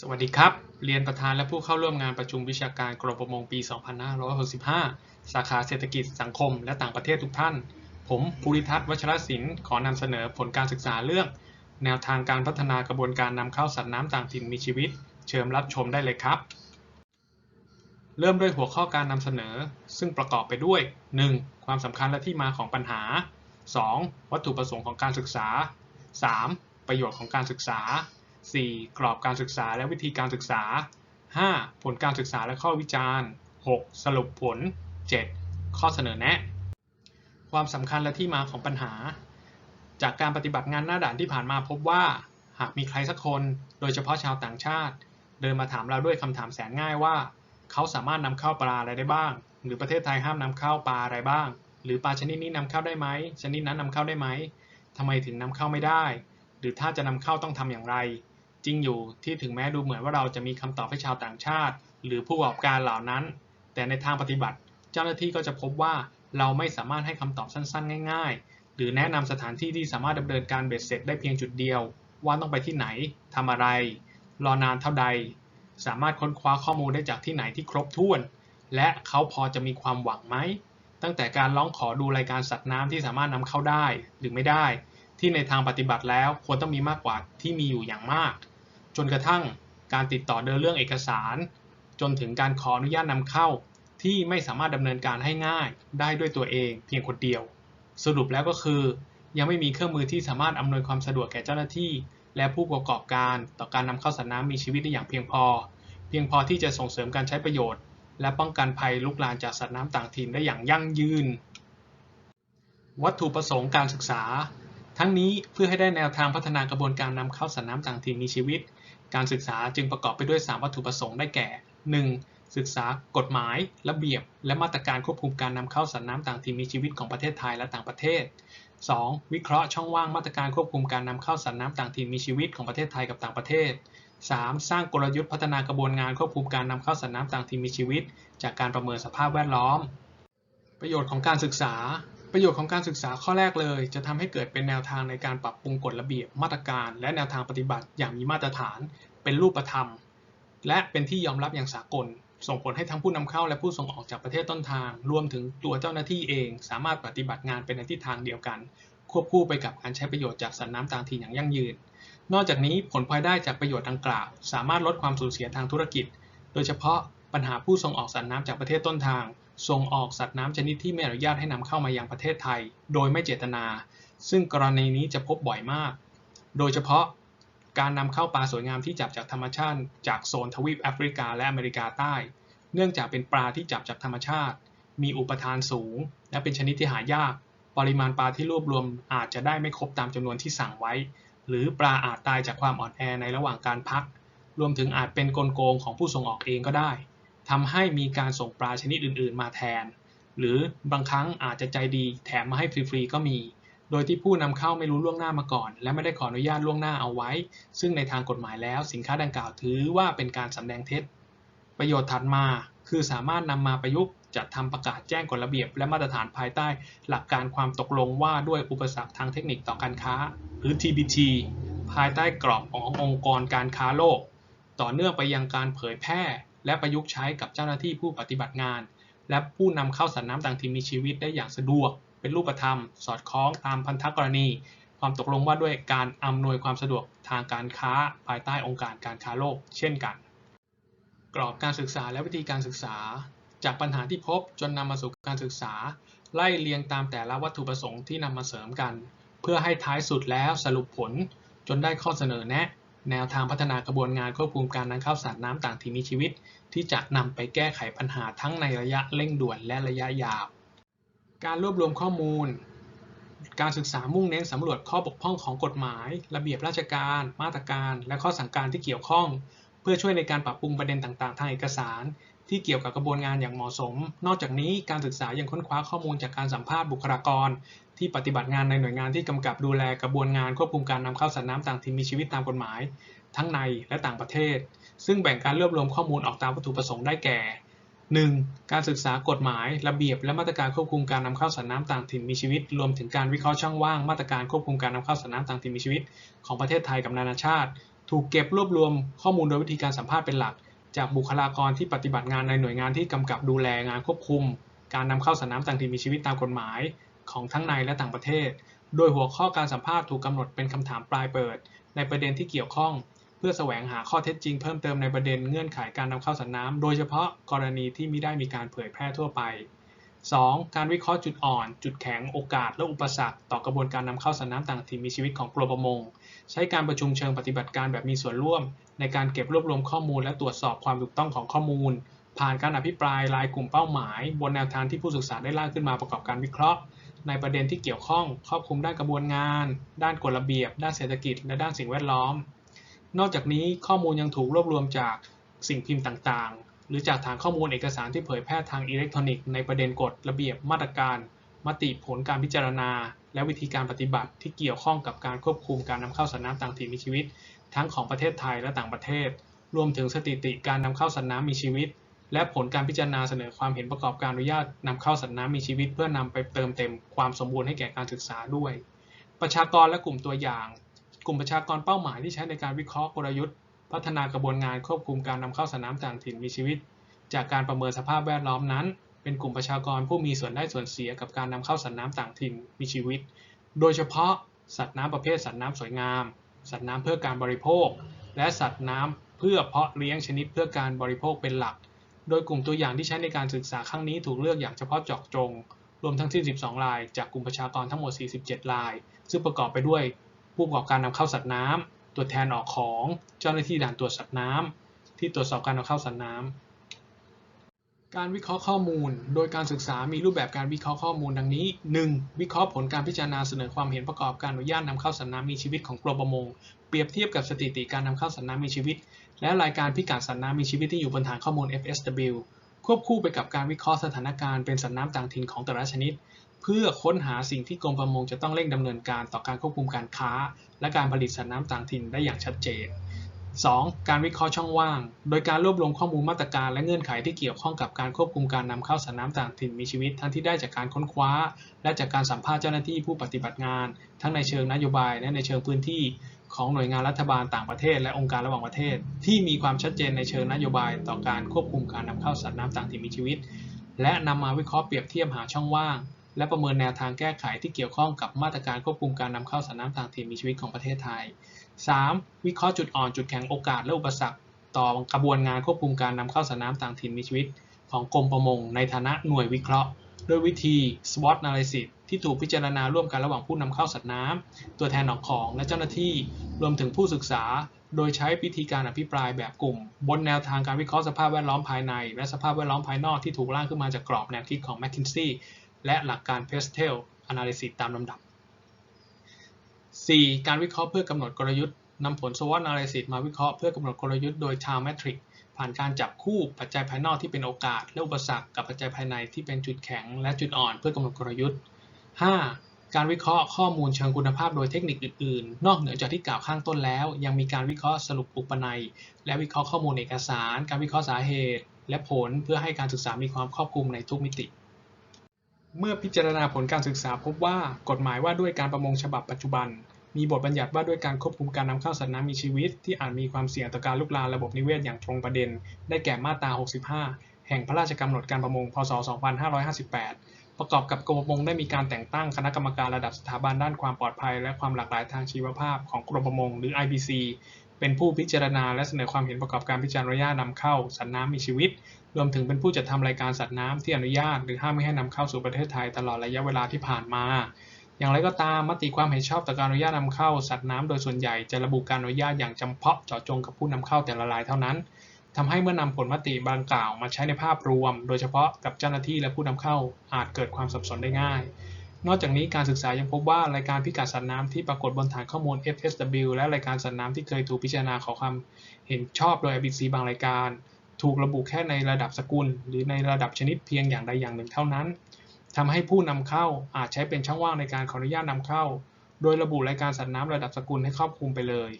สวัสดีครับ เรียนประธานและผู้เข้าร่วมงานประชุมวิชาการกรมประมงปี 2565 สาขาเศรษฐกิจสังคม และต่างประเทศทุกท่าน ผมภูริทัศน์วัชรศิลป์ขอนำเสนอผลการศึกษาเรื่อง แนวทางการพัฒนากระบวนการนำเข้าสัตว์น้ำต่างถิ่นมีชีวิต เชิญรับชมได้เลยครับ เริ่มด้วยหัวข้อการนำเสนอ ซึ่งประกอบไปด้วย 1. ความสำคัญและที่มาของปัญหา 2. วัตถุประสงค์ของการศึกษา 3. ประโยชน์ของการศึกษา 4. กรอบการศึกษาและวิธีการศึกษา 5. ผลการศึกษาและข้อวิจารณ์ 6. สรุปผล 7. ข้อเสนอแนะ ความสำคัญและที่มาของปัญหา จากการปฏิบัติงานหน้าด่านที่ผ่านมาพบว่า หากมีใครสักคน โดยเฉพาะชาวต่างชาติ เดินมาถามเราด้วยคำถามแสนง่ายว่า เขาสามารถนำเข้าปลาอะไรได้บ้าง หรือประเทศไทยห้ามนำเข้าปลาอะไรบ้าง หรือปลาชนิดนี้นำเข้าได้ไหม ชนิดนั้นนำเข้าได้ไหมทำไมถึงนำเข้าไม่ได้ หรือถ้าจะนำเข้าต้องทำอย่างไร จริงอยู่ที่ถึงแม้ดูเหมือนว่าเราจะมีคำตอบให้ชาวต่างชาติ หรือผู้ประกอบการเหล่านั้น แต่ในทางปฏิบัติ เจ้าหน้าที่ก็จะพบว่าเราไม่สามารถให้คำตอบสั้นๆ ง่าย ๆ หรือแนะนำสถานที่ที่สามารถดำเนินการเบ็ดเสร็จได้เพียงจุดเดียว ว่าต้องไปที่ไหนทำอะไร รอนานเท่าใด สามารถค้นคว้าข้อมูลได้จากที่ไหนที่ครบถ้วน และเขาพอจะมีความหวังไหมตั้งแต่การร้องขอดูรายการสัตว์น้ำที่สามารถนำเข้าได้หรือไม่ได้ที่ในทางปฏิบัติแล้วควรต้องมีมากกว่าที่มีอยู่อย่างมาก จนกระทั่งการติดต่อเดินเรื่องเอกสาร จนถึงการขออนุญาตนำเข้า ที่ไม่สามารถดำเนินการให้ง่ายได้ด้วยตัวเอง เพียงคนเดียว สรุปแล้วก็คือ ยังไม่มีเครื่องมือที่สามารถอำนวยความสะดวกแก่เจ้าหน้าที่ และผู้ประกอบการต่อการนำเข้าสัตว์น้ำมีชีวิตได้อย่างเพียงพอ เพียงพอที่จะส่งเสริมการใช้ประโยชน์ และป้องกันภัยลุกลามจากสัตว์น้ำต่างถิ่นได้อย่างยั่งยืน วัตถุประสงค์การศึกษา ทั้งนี้เพื่อให้ได้แนวทางพัฒนากระบวนการนำเข้าสัตว์น้ำต่างถิ่นมีชีวิต การศึกษาจึงประกอบไปด้วย 3 วัตถุประสงค์ได้แก่ 1. ศึกษากฎหมาย ระเบียบ และมาตรการควบคุมการนำเข้าสัตว์น้ำต่างถิ่นมีชีวิตของประเทศไทยและต่างประเทศ 2. วิเคราะห์ช่องว่างมาตรการควบคุมการนำเข้าสัตว์น้ำต่างถิ่นมีชีวิตของประเทศไทยกับต่างประเทศ 3. สร้างกลยุทธ์พัฒนากระบวนการควบคุมการนำเข้าสัตว์น้ำต่างถิ่นมีชีวิต จากการประเมินสภาพแวดล้อม ประโยชน์ของการศึกษา ประโยชน์ของการศึกษาข้อแรกเลย จะทำให้เกิดเป็นแนวทางในการปรับปรุงกฎระเบียบมาตรการ และแนวทางปฏิบัติอย่างมีมาตรฐาน เป็นรูปธรรม และเป็นที่ยอมรับอย่างสากล ส่งผลให้ทั้งผู้นำเข้าและผู้ส่งออกจากประเทศต้นทาง รวมถึงตัวเจ้าหน้าที่เอง สามารถปฏิบัติงานเป็นในทิศทางเดียวกัน ควบคู่ไปกับการใช้ประโยชน์จากสัตว์น้ำต่างถิ่นอย่างยั่งยืน นอกจากนี้ผลพลอยได้จากประโยชน์ดังกล่าว สามารถลดความสูญเสียทางธุรกิจ โดยเฉพาะปัญหาผู้ส่งออกสัตว์น้ำจากประเทศต้นทาง ส่งออกสัตว์น้ำชนิดที่ไม่อนุญาตให้นำเข้ามายังประเทศไทย โดยไม่เจตนา ซึ่งกรณีนี้จะพบบ่อยมาก โดยเฉพาะ การนำเข้าปลาสวยงามที่จับจากธรรมชาติจากโซนทวีปแอฟริกาและอเมริกาใต้ เนื่องจากเป็นปลาที่จับจากธรรมชาติ มีอุปทานสูง และเป็นชนิดที่หายาก ปริมาณปลาที่รวบรวมอาจจะได้ไม่ครบตามจำนวนที่สั่งไว้ หรือปลาอาจตายจากความอ่อนแอในระหว่างการพัก รวมถึงอาจเป็นกลโกงของผู้ส่งออกเองก็ได้ ทำให้มีการส่งปลาชนิดอื่น ๆ มาแทน หรือบางครั้งอาจจะใจดีแถมมาให้ฟรีๆก็มี โดยที่ผู้นำเข้าไม่รู้ล่วงหน้ามาก่อน และไม่ได้ขออนุญาตล่วงหน้าเอาไว้ ซึ่งในทางกฎหมายแล้วสินค้าดังกล่าวถือว่าเป็นการสำแดงเท็จ ประโยชน์ถัดมาคือสามารถนำมาประยุกต์จัดทำประกาศแจ้งกฎระเบียบ และมาตรฐานภายใต้ หลักการความตกลงว่าด้วยอุปสรรคทางเทคนิคต่อการค้า หรือ TBT ภายใต้กรอบขององค์กรการค้าโลก ต่อเนื่องไปยังการเผยแพร่ และประยุกต์ใช้กับเจ้าหน้าที่ผู้ปฏิบัติงาน และผู้นำเข้าสัตว์น้ำต่างถิ่นมีชีวิตได้อย่างสะดวก เป็นรูปธรรม สอดคล้องตามพันธกรณี ความตกลงว่าด้วยการอำนวยความสะดวกทางการค้าภายใต้องค์การการค้าโลก เช่นกัน กรอบการศึกษาและวิธีการศึกษา จากปัญหาที่พบจนนำมาสู่การศึกษา ไล่เรียงตามแต่ละวัตถุประสงค์ที่นำมาเสริมกัน เพื่อให้ท้ายสุดแล้วสรุปผล จนได้ข้อเสนอแนะแนวทางพัฒนากระบวนงานควบคุมการนำเข้าสัตว์น้ำต่างถิ่นมีชีวิต ที่จะนำไปแก้ไขปัญหาทั้งในระยะเร่งด่วนและระยะยาว การรวบรวมข้อมูล การศึกษามุ่งเน้นสำรวจข้อบกพร่องของกฎหมาย ระเบียบราชการ มาตรการ และข้อสั่งการที่เกี่ยวข้อง เพื่อช่วยในการปรับปรุงประเด็นต่างๆ ทางเอกสาร ที่เกี่ยวกับกระบวนงานอย่างเหมาะสม นอกจากนี้การศึกษายังค้นคว้าข้อมูลจากการสัมภาษณ์บุคลากร ที่ปฏิบัติงานในหน่วยงานที่กำกับดูแลกระบวนงานควบคุมการนำเข้าสัตว์น้ำต่างถิ่นมีชีวิตตามกฎหมาย ทั้งในและต่างประเทศ ซึ่งแบ่งการรวบรวมข้อมูลออกตามวัตถุประสงค์ได้แก่ 1. การศึกษากฎหมาย ระเบียบ และมาตรการควบคุมการนำเข้าสัตว์น้ำต่างถิ่นมีชีวิต รวมถึงการวิเคราะห์ช่องว่างมาตรการควบคุมการนำเข้าสัตว์น้ำต่างถิ่นมีชีวิต ของประเทศไทยกับนานาชาติ ถูกเก็บรวบรวมข้อมูลโดยวิธีการสัมภาษณ์เป็นหลัก จากบุคลากรที่ปฏิบัติงานในหน่วยงานที่กำกับดูแลงานควบคุม การนำเข้าสัตว์น้ำต่างถิ่นมีชีวิตตามกฎหมาย ของทั้งในและต่างประเทศ โดยหัวข้อการสัมภาษณ์ถูกกำหนดเป็นคำถามปลายเปิด ในประเด็นที่เกี่ยวข้อง พื่อแสวงหาข้อเท็จจริงเพิ่มเติมในประเด็นเงื่อนไขการนำเข้าสัตว์น้ำโดยเฉพาะกรณีที่ไม่ได้มีการเผยแพร่ทั่วไป 2. การวิเคราะห์จุดอ่อน จุดแข็ง โอกาส และอุปสรรค ต่อกระบวนการนำเข้าสัตว์น้ำต่างถิ่นมีชีวิตของกรมประมง ใช้การประชุมเชิงปฏิบัติการแบบมีส่วนร่วม ในการเก็บรวบรวมข้อมูลและตรวจสอบความถูกต้องของข้อมูล ผ่านการอภิปรายรายกลุ่มเป้าหมาย บนแนวทางที่ผู้ศึกษาได้ร่างขึ้นมาประกอบการวิเคราะห์ ในประเด็นที่เกี่ยวข้อง ครอบคลุมด้านกระบวนงาน ด้านกฎระเบียบ ด้านเศรษฐกิจ และด้านสิ่งแวดล้อม นอกจากนี้ข้อมูลยังถูกรวบรวมจากสิ่งพิมพ์ต่างๆ หรือจากฐานข้อมูลเอกสารที่เผยแพร่ทางอิเล็กทรอนิกส์ในประเด็นกฎระเบียบมาตรการ มติผลการพิจารณา และวิธีการปฏิบัติที่เกี่ยวข้องกับการควบคุมการนำเข้าสัตว์น้ำต่างถิ่นมีชีวิต ทั้งของประเทศไทยและต่างประเทศ รวมถึงสถิติการนำเข้าสัตว์น้ำมีชีวิต และผลการพิจารณาเสนอความเห็นประกอบการอนุญาตนำเข้าสัตว์น้ำมีชีวิต เพื่อนำไปเติมเต็มความสมบูรณ์ให้แก่การศึกษาด้วย ประชากรและกลุ่มตัวอย่าง กลุ่มประชากรเป้าหมายที่ใช้ในการวิเคราะห์กลยุทธ์ พัฒนากระบวนงานควบคุมการนำเข้าสัตว์น้ำต่างถิ่นมีชีวิต จากการประเมินสภาพแวดล้อมนั้น เป็นกลุ่มประชากรผู้มีส่วนได้ส่วนเสียกับการนำเข้าสัตว์น้ำต่างถิ่นมีชีวิต โดยเฉพาะสัตว์น้ำประเภทสัตว์น้ำสวยงาม สัตว์น้ำเพื่อการบริโภค และสัตว์น้ำเพื่อเพาะเลี้ยงชนิดเพื่อการบริโภคเป็นหลัก โดยกลุ่มตัวอย่างที่ใช้ในการศึกษาครั้งนี้ถูกเลือกอย่างเฉพาะเจาะจง รวมทั้งสิ้น 12 ราย จากกลุ่มประชากรทั้งหมด 47 ราย ซึ่งประกอบไปด้วย ผู้ประกอบการนำเข้าสัตว์น้ำตัวแทนออกของ เจ้าหน้าที่ด่านตรวจสัตว์น้ำที่ตรวจสอบการนำเข้าสัตว์น้ำการวิเคราะห์ข้อมูล โดยการศึกษามีรูปแบบการวิเคราะห์ข้อมูลดังนี้ 1. วิเคราะห์ผลการพิจารณาเสนอความเห็นประกอบการอนุญาตนำเข้าสัตว์น้ำมีชีวิตของกรมประมง เปรียบเทียบกับสถิติการนำเข้าสัตว์น้ำมีชีวิต และรายการพิกัดสัตว์น้ำมีชีวิตที่อยู่บนฐานข้อมูล FSW ควบคู่ไปกับการวิเคราะห์สถานการณ์เป็นสัตว์น้ำต่างถิ่นของแต่ละชนิด เพื่อค้นหาสิ่งที่กรมประมงจะต้องเร่งดำเนินการต่อการควบคุมการค้า และการผลิตสัตว์น้ำต่างถิ่นได้อย่างชัดเจน 2. การวิเคราะห์ช่องว่าง โดยการรวบรวมข้อมูลมาตรการและเงื่อนไขที่เกี่ยวข้องกับการควบคุมการนำเข้าสัตว์น้ำต่างถิ่นมีชีวิต ทั้งที่ได้จากการค้นคว้า และจากการสัมภาษณ์เจ้าหน้าที่ผู้ปฏิบัติงาน ทั้งในเชิงนโยบายและในเชิงพื้นที่ ของหน่วยงานรัฐบาลต่างประเทศ และองค์การระหว่างประเทศ ที่มีความชัดเจนในเชิงนโยบาย ต่อการควบคุมการนำเข้าสัตว์น้ำต่างถิ่นมีชีวิต และนำมาวิเคราะห์เปรียบเทียบหาช่องว่าง และประเมินแนวทางแก้ไขที่เกี่ยวข้องกับมาตรการควบคุมการนำเข้าสัตว์น้ำต่างถิ่นมีชีวิตของประเทศไทย 3. วิเคราะห์จุดอ่อนจุดแข็งโอกาสและอุปสรรคต่อกระบวนงานควบคุมการนำเข้าสัตว์น้ำต่างถิ่นมีชีวิต ของกรมประมงในฐานะหน่วยวิเคราะห์ ด้วยวิธี SWOT analysis ที่ถูกพิจารณาร่วมกันระหว่างผู้นำเข้าสัตว์น้ำตัวแทนออกของ และเจ้าหน้าที่รวมถึงผู้ศึกษา โดยใช้วิธีการอภิปรายแบบกลุ่ม บนแนวทางการวิเคราะห์สภาพแวดล้อมภายใน และสภาพแวดล้อมภายนอกที่ถูกร่างขึ้นมาจากกรอบแนวคิดของ McKinsey และหลักการ Pestel Analysis ตามลำดับ 4. การวิเคราะห์เพื่อกำหนดกลยุทธ์นำผล SWOT analysis มาวิเคราะห์เพื่อกำหนดกลยุทธ์โดย Time Matrix ผ่านการจับคู่ปัจจัยภายนอกที่เป็นโอกาส และอุปสรรคกับปัจจัยภายในที่เป็นจุดแข็งและจุดอ่อนเพื่อกำหนดกลยุทธ์ 5. การวิเคราะห์ข้อมูลเชิงคุณภาพโดยเทคนิคอื่นๆ นอกเหนือจากที่กล่าวข้างต้นแล้ว ยังมีการวิเคราะห์สรุปอุปนัย และวิเคราะห์ข้อมูลเอกสาร การวิเคราะห์สาเหตุ และผลเพื่อให้การศึกษามีความครอบคลุมในทุกมิติ เมื่อพิจารณาผลการศึกษาพบว่ากฎหมายว่าด้วยการประมงฉบับปัจจุบัน มีบทบัญญัติว่าด้วยการควบคุมการนำเข้าสัตว์น้ำมีชีวิต ที่อาจมีความเสี่ยงต่อการลุกลามระบบนิเวศอย่างตรงประเด็น ได้แก่มาตรา 65 แห่งพระราชกำหนดการประมง พศ 2558 ประกอบกับกรมประมงได้มีการแต่งตั้งคณะกรรมการระดับสถาบันด้านความปลอดภัย และความหลากหลายทางชีวภาพของกรมประมงหรือ IBC เป็นผู้พิจารณาและเสนอความเห็นประกอบการพิจารณานำเข้าสัตว์น้ำมีชีวิต รวมถึงเป็นผู้จัดทำรายการสัตว์น้ำที่อนุญาต หรือห้ามไม่ให้นำเข้าสู่ประเทศไทยตลอดระยะเวลาที่ผ่านมา อย่างไรก็ตามมติความเห็นชอบต่อการอนุญาตนำเข้าสัตว์น้ำโดยส่วนใหญ่จะระบุการอนุญาตอย่างจำเพาะเจาะจงกับผู้นำเข้าแต่ละรายเท่านั้นทำให้เมื่อนำผลมติบางกล่าวมาใช้ในภาพรวม โดยเฉพาะกับเจ้าหน้าที่และผู้นำเข้าอาจเกิดความสับสนได้ง่าย นอกจากนี้การศึกษายังพบว่ารายการพิกัดสัตว์น้ำที่ปรากฏบนฐานข้อมูล FSW และรายการสัตว์น้ำที่เคยถูกพิจารณาขอความเห็นชอบโดย IBC บางรายการ ถูกระบุแค่ในระดับสกุล หรือในระดับชนิดเพียงอย่างใดอย่างหนึ่งเท่านั้นทำให้ผู้นำเข้าอาจใช้เป็นช่องว่างในการขออนุญาตนำเข้า โดยระบุรายการสัตว์น้ำระดับสกุลให้ครอบคลุมไปเลย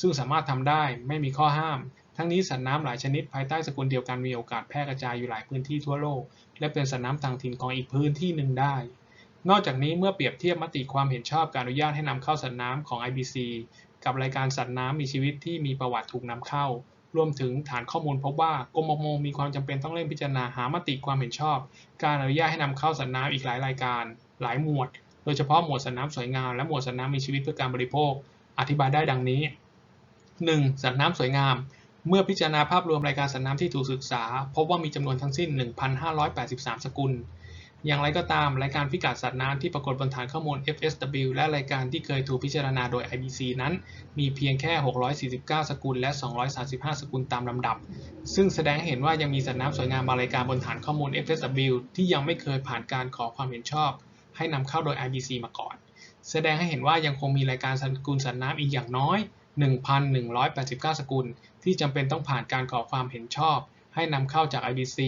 ซึ่งสามารถทำได้ไม่มีข้อห้าม ทั้งนี้สัตว์น้ำหลายชนิดภายใต้สกุลเดียวกันมีโอกาสแพร่กระจายอยู่หลายพื้นที่ทั่วโลก และเป็นสัตว์น้ำต่างถิ่นของอีกพื้นที่หนึ่งได้ นอกจากนี้เมื่อเปรียบเทียบมติความเห็นชอบการอนุญาตให้นำเข้าสัตว์น้ำของ IBC กับรายการสัตว์น้ำมีชีวิตที่มีประวัติถูกนำเข้า รวมถึงฐานข้อมูลพบว่ากรมประมงมีความจำเป็นต้องเร่งพิจารณาหามติความเห็นชอบ การอนุญาตให้นำเข้าสัตว์น้ำอีกหลายรายการ หลายหมวด โดยเฉพาะหมวดสัตว์น้ำสวยงามและหมวดสัตว์น้ำมีชีวิตเพื่อการบริโภค อธิบายได้ดังนี้ 1. สัตว์น้ำสวยงาม เมื่อพิจารณาภาพรวมรายการสัตว์น้ำที่ถูกศึกษา พบว่ามีจำนวนทั้งสิ้น 1,583 สกุล อย่างไรก็ตาม รายการพิกัดสัตว์น้ำที่ปรากฏบนฐานข้อมูล FSW และรายการที่เคยถูกพิจารณาโดย IBC นั้น มีเพียงแค่ 649 สกุลและ 235 สกุลตามลำดับ ซึ่งแสดงเห็นว่ายังมีสัตว์น้ำสวยงามบางรายการบนฐานข้อมูล FSW ที่ยังไม่เคยผ่านการขอความเห็นชอบ ให้นำเข้าโดย IBC มาก่อน แสดงให้เห็นว่ายังคงมีรายการสกุลสัตว์น้ำอีกอย่างน้อย 1,189 สกุล ที่จำเป็นต้องผ่านการขอความเห็นชอบ ให้นำเข้าจาก IBC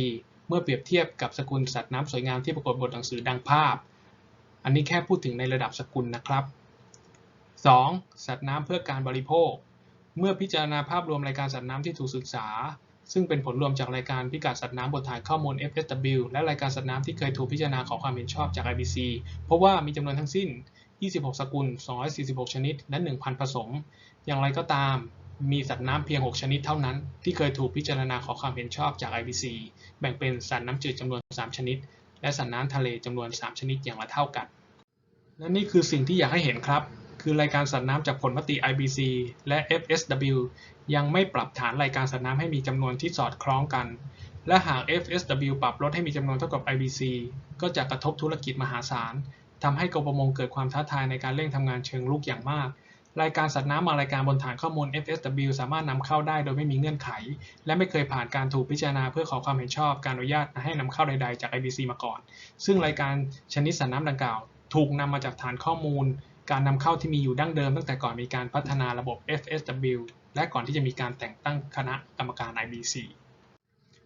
มื่อเปรียบเทียบกับสกุลสัตว์น้ำสวยงามที่ปรากฏบนหนังสือดังภาพ อันนี้แค่พูดถึงในระดับสกุลนะครับ 2. สัตว์น้ำเพื่อการบริโภค เมื่อพิจารณาภาพรวมรายการสัตว์น้ำที่ถูกศึกษา ซึ่งเป็นผลรวมจากรายการพิกัดสัตว์น้ำบนฐานข้อมูล FSW และรายการสัตว์น้ำที่เคยถูกพิจารณาขอความเห็นชอบจาก IBC เพราะว่ามีจำนวนทั้งสิ้น 26 สกุล 246 ชนิด และ 1,000 ผสม อย่างไรก็ตาม มีสัตว์น้ำเพียง 6 ชนิดเท่านั้น ที่เคยถูกพิจารณาขอความเห็นชอบจาก IBC แบ่งเป็นสัตว์น้ำจืดจำนวน 3 ชนิด และสัตว์น้ำทะเลจำนวน 3 ชนิดอย่างละเท่ากัน และนี่คือสิ่งที่อยากให้เห็นครับ คือรายการสัตว์น้ำจากผลมติ IBC และ FSW ยังไม่ปรับฐานรายการสัตว์น้ำให้มีจำนวนที่สอดคล้องกัน และหาก FSW ปรับลดให้มีจำนวนเท่ากับ IBC ก็จะกระทบธุรกิจมหาศาลทำให้กรมประมงเกิดความท้าทายในการเร่งทำงานเชิงลุกอย่างมาก รายการสัตว์น้ำบางรายการบนฐานข้อมูล FSW สามารถนำเข้าได้โดยไม่มีเงื่อนไข และไม่เคยผ่านการถูกพิจารณาเพื่อขอความเห็นชอบการอนุญาตให้นำเข้าใดๆ จาก IBC มาก่อน ซึ่งรายการชนิดสัตว์น้ำดังกล่าว ถูกนำมาจากฐานข้อมูล การนำเข้าที่มีอยู่ดั้งเดิมตั้งแต่ก่อนมีการพัฒนาระบบ FSW และก่อนที่จะมีการแต่งตั้งคณะกรรมการ IBC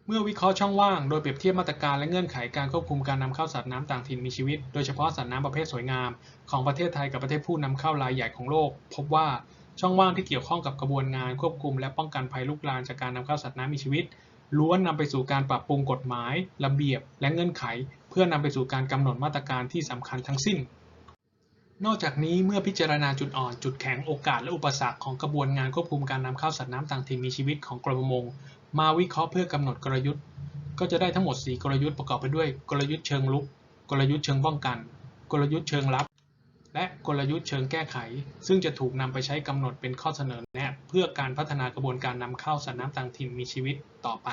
เมื่อวิเคราะห์ช่องว่างโดยเปรียบเทียบมาตรการและเงื่อนไขการควบคุมการนำเข้าสัตว์น้ำต่างถิ่นมีชีวิต โดยเฉพาะสัตว์น้ำประเภทสวยงาม ของประเทศไทยกับประเทศผู้นำเข้ารายใหญ่ของโลก พบว่าช่องว่างที่เกี่ยวข้องกับกระบวนงานควบคุมและป้องกันภัยลุกลามจากการนำเข้าสัตว์น้ำมีชีวิต ล้วนนำไปสู่การปรับปรุงกฎหมาย ระเบียบ และเงื่อนไข เพื่อนำไปสู่การกำหนดมาตรการที่สำคัญทั้งสิ้น นอกจากนี้เมื่อพิจารณาจุดอ่อน จุดแข็งโอกาสและอุปสรรคของกระบวนงานควบคุมการนำเข้าสัตว์น้ำต่างถิ่นมีชีวิตของกรมประมง มาวิเคราะห์เพื่อกำหนดกลยุทธ์ ก็จะได้ทั้งหมด 4 กลยุทธ์ประกอบไปด้วยกลยุทธ์เชิงลุก กลยุทธ์เชิงป้องกัน กลยุทธ์เชิงลับ และกลยุทธ์เชิงแก้ไข ซึ่งจะถูกนำไปใช้กำหนดเป็นข้อเสนอแนะ เพื่อการพัฒนากระบวนการนำเข้าสัตว์น้ำต่างถิ่นมีชีวิตต่อไป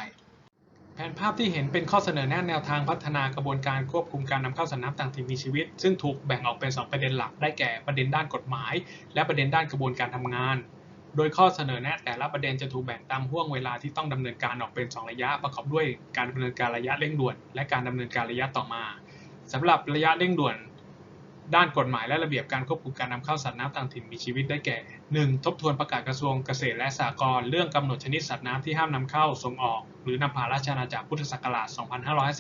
แผนภาพที่เห็นเป็นข้อเสนอแนะแนวทางพัฒนากระบวนการควบคุมการนำเข้าสัตว์น้ำต่างถิ่นมีชีวิต ซึ่งถูกแบ่งออกเป็น 2 ประเด็นหลักได้แก่ประเด็นด้านกฎหมาย และประเด็นด้านกระบวนการทำงาน โดยข้อเสนอแนะแต่ละประเด็นจะถูกแบ่งตามห่วงเวลาที่ต้องดำเนินการออกเป็น 2 ระยะประกอบด้วยการดำเนินการระยะเร่งด่วน และการดำเนินการระยะต่อมาสำหรับระยะเร่งด่วน ด้านกฎหมายและระเบียบการควบคุมการนำเข้าสัตว์น้ำต่างถิ่นมีชีวิตได้แก่ 1. ทบทวนประกาศกระทรวงเกษตรและสหกรณ์เรื่องกำหนดชนิดสัตว์น้ำที่ห้ามนำเข้าส่งออก หรือนำผ่านราชอาณาจักรพุทธศักราช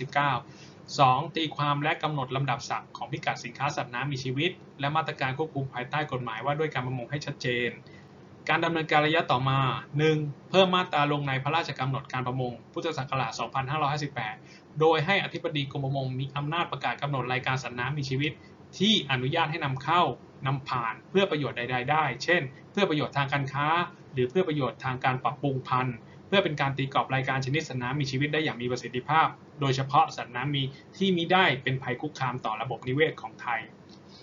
2559 2. ตีความและกำหนดลำดับศักดิ์ของพิกัดสินค้าสัตว์น้ำมีชีวิต และมาตรการควบคุมภายใต้กฎหมายว่าด้วยการประมงให้ชัดเจน การดำเนินการระยะต่อมา 1. เพิ่มมาตราลงในพระราชกำหนดการประมง พุทธศักราช 2558 โดยให้อธิบดีกรมประมงมีอำนาจประกาศกำหนดรายการสัตว์น้ำมีชีวิต ที่อนุญาตให้นำเข้านำผ่านเพื่อประโยชน์ใด ๆ ได้ เช่น เพื่อประโยชน์ทางการค้า หรือเพื่อประโยชน์ทางการปรับปรุงพันธุ์ เพื่อเป็นการตีกรอบรายการชนิดสัตว์น้ำมีชีวิตได้อย่างมีประสิทธิภาพ โดยเฉพาะสัตว์น้ำมีที่มิได้เป็นภัยคุกคามต่อระบบนิเวศของไทย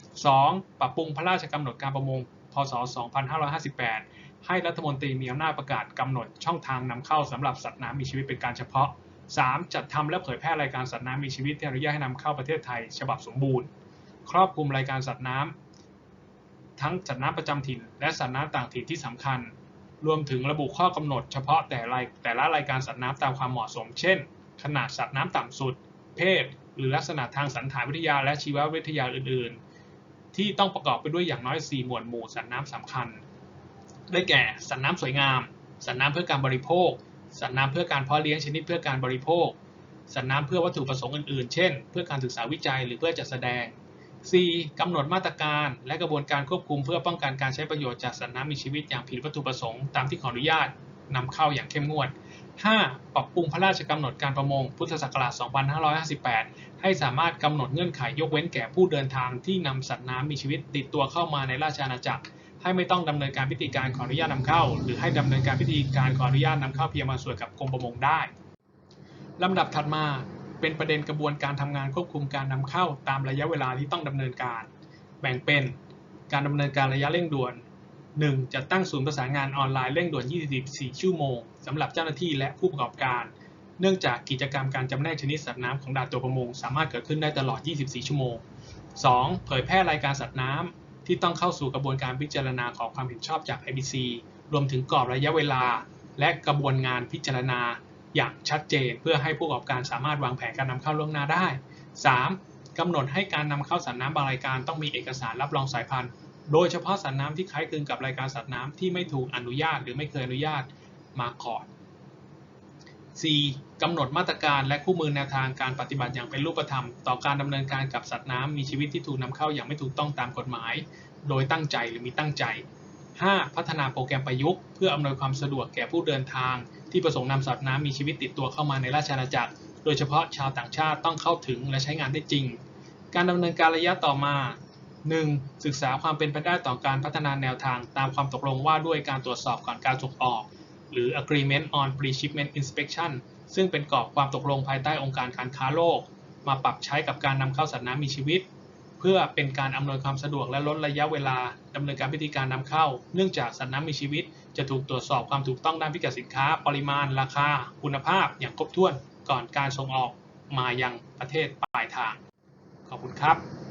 2. ปรับปรุงพระราชกำหนดการประมง พศ 2558 ให้รัฐมนตรีมีอำนาจประกาศกำหนดช่องทางนำเข้าสำหรับสัตว์น้ำมีชีวิตเป็นการเฉพาะ 3. จัดทำและเผยแพร่รายการสัตว์น้ำมีชีวิตที่อนุญาตให้นำเข้าประเทศไทยฉบับสมบูรณ์ ครอบคลุมรายการสัตว์น้ำทั้งสัตว์น้ำประจำถิ่น และสัตว์น้ำต่างถิ่นที่สำคัญ รวมถึงระบุข้อกำหนดเฉพาะแต่รายแต่ละรายการสัตว์น้ำตามความเหมาะสม เช่น ขนาดสัตว์น้ำต่ำสุด เพศ หรือลักษณะทางสันฐานวิทยาและชีววิทยาอื่น ๆ ที่ต้องประกอบไปด้วยอย่างน้อย 4 หมวดหมู่สัตว์น้ำสำคัญ ได้แก่ สัตว์น้ำสวยงาม สัตว์น้ำเพื่อการบริโภค สัตว์น้ำเพื่อการเพาะเลี้ยงชนิดเพื่อการบริโภคสัตว์น้ำเพื่อวัตถุประสงค์อื่นๆ เช่น เพื่อการศึกษาวิจัยหรือเพื่อจัดแสดง 4. กำหนดมาตรการและกระบวนการควบคุมเพื่อป้องกันการใช้ประโยชน์จากสัตว์น้ำมีชีวิตอย่างผิดวัตถุประสงค์ตามที่ขออนุญาตนำเข้าอย่างเข้มงวด 5. ปรับปรุงพระราชกำหนดการประมงพุทธศักราช 2558 ให้สามารถกำหนดเงื่อนไขยกเว้นแก่ผู้เดินทางที่นำสัตว์น้ำมีชีวิตติดตัวเข้ามาในราชอาณาจักร ให้ไม่ต้องดำเนินการพิธีการขออนุญาตนำเข้า หรือให้ดำเนินการพิธีการขออนุญาตนำเข้าเพียงบางส่วนกับกรมประมงได้ลำดับถัดมา เป็นประเด็นกระบวนการทำงานควบคุมการนำเข้าตามระยะเวลาที่ต้องดำเนินการ แบ่งเป็นการดำเนินการระยะเร่งด่วน 1. จัดตั้งศูนย์ประสานงานออนไลน์เร่งด่วน 24 ชั่วโมงสำหรับเจ้าหน้าที่และผู้ประกอบการ เนื่องจากกิจกรรมการจำแนกชนิดสัตว์น้ำของด่านตัวประมงสามารถเกิดขึ้นได้ตลอด 24 ชั่วโมง 2. เผยแพร่รายการสัตว์น้ำที่ต้องเข้าสู่กระบวนการพิจารณาของความเห็นชอบจาก IBC รวมถึงกรอบระยะเวลา และกระบวนงานพิจารณา อย่างชัดเจน เพื่อให้ผู้ประกอบการสามารถวางแผนการนำเข้าล่วงหน้าได้ 3. กำหนดให้การนำเข้าสัตว์น้ำบางรายการต้องมีเอกสารรับรองสายพันธุ์ โดยเฉพาะสัตว์น้ำที่คล้ายคลึงกับรายการสัตว์น้ำที่ไม่ถูกอนุญาตหรือไม่เคยอนุญาตมาก่อน 4. กำหนดมาตรการและคู่มือแนวทางการปฏิบัติอย่างเป็นรูปธรรม ต่อการดำเนินการกับสัตว์น้ำมีชีวิตที่ถูกนำเข้าอย่างไม่ถูกต้องตามกฎหมาย โดยตั้งใจหรือมีตั้งใจ 5. พัฒนาโปรแกรมประยุกต์เพื่ออำนวยความสะดวกแก่ผู้เดินทาง ที่ประสงค์นำสัตว์น้ำมีชีวิตติดตัวเข้ามาในราชอาณาจักร โดยเฉพาะชาวต่างชาติต้องเข้าถึงและใช้งานได้จริง การดำเนินการระยะต่อมา 1. ศึกษาความเป็นไปได้ต่อการพัฒนาแนวทางตามความตกลงว่าด้วยการตรวจสอบก่อนการส่งออก หรือ Agreement on Pre-Shipment Inspection ซึ่งเป็นกรอบความตกลงภายใต้องค์การการค้าโลก มาปรับใช้กับการนำเข้าสัตว์น้ำมีชีวิต เพื่อเป็นการอำนวยความสะดวกและลดระยะเวลาดำเนินการพิธีการนำเข้า เนื่องจากสัตว์น้ำมีชีวิต จะถูกตรวจสอบความถูกต้องด้านพิกัดสินค้า ปริมาณราคา คุณภาพอย่างครบถ้วนก่อนการส่งออกมายังประเทศปลายทาง ขอบคุณครับ